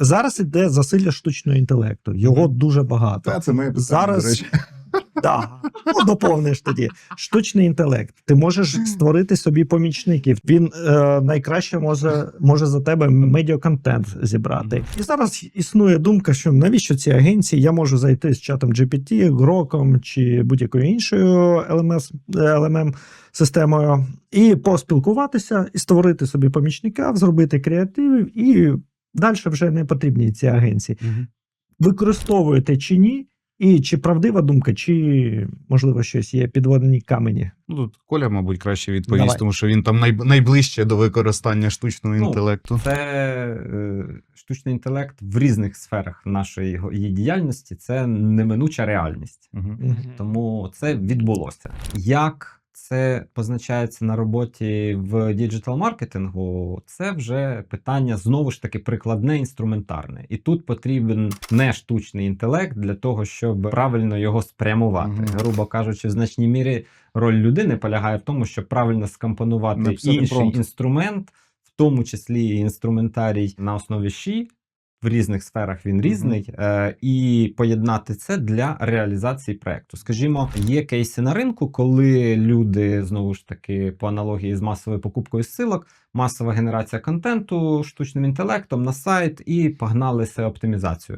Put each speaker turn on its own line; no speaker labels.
Зараз іде засилля штучного інтелекту. Його дуже багато.
Та, це моє питання,
Зараз-
до речі.
Да. Ну, доповниш тоді. Штучний інтелект. Ти можеш створити собі помічників. Він е, найкраще може, може за тебе медіаконтент зібрати. І зараз існує думка, що навіщо ці агенції? Я можу зайти з чатом GPT, Гроком чи будь-якою іншою LMS, LMM системою і поспілкуватися, і створити собі помічника, зробити креативів, і далі вже не потрібні ці агенції. Використовуєте чи ні? І чи правдива думка, чи можливо щось є підводні камені?
Ну, тут Коля, мабуть, краще відповість,
Давай.
тому що він там най... найближче до використання штучного
Ну,
інтелекту.
Це е, штучний інтелект в різних сферах нашої її діяльності. Це неминуча реальність.
Мгм.
Тому це відбулося. Як це позначається на роботі в діджитал-маркетингу, це вже питання знову ж таки прикладне інструментарне. І тут потрібен не штучний інтелект для того, щоб правильно його спрямувати.
Мгм.
Грубо кажучи, в значній мірі роль людини полягає в тому, щоб правильно скомпонувати
Написати
інший
промпт.
інструмент, в тому числі інструментарій на основі щі. В різних сферах він різний, е, і поєднати це для реалізації проекту. Скажімо, є кейси на ринку, коли люди знову ж таки по аналогії з масовою покупкою силок, масова генерація контенту штучним інтелектом на сайт і погналися оптимізацію.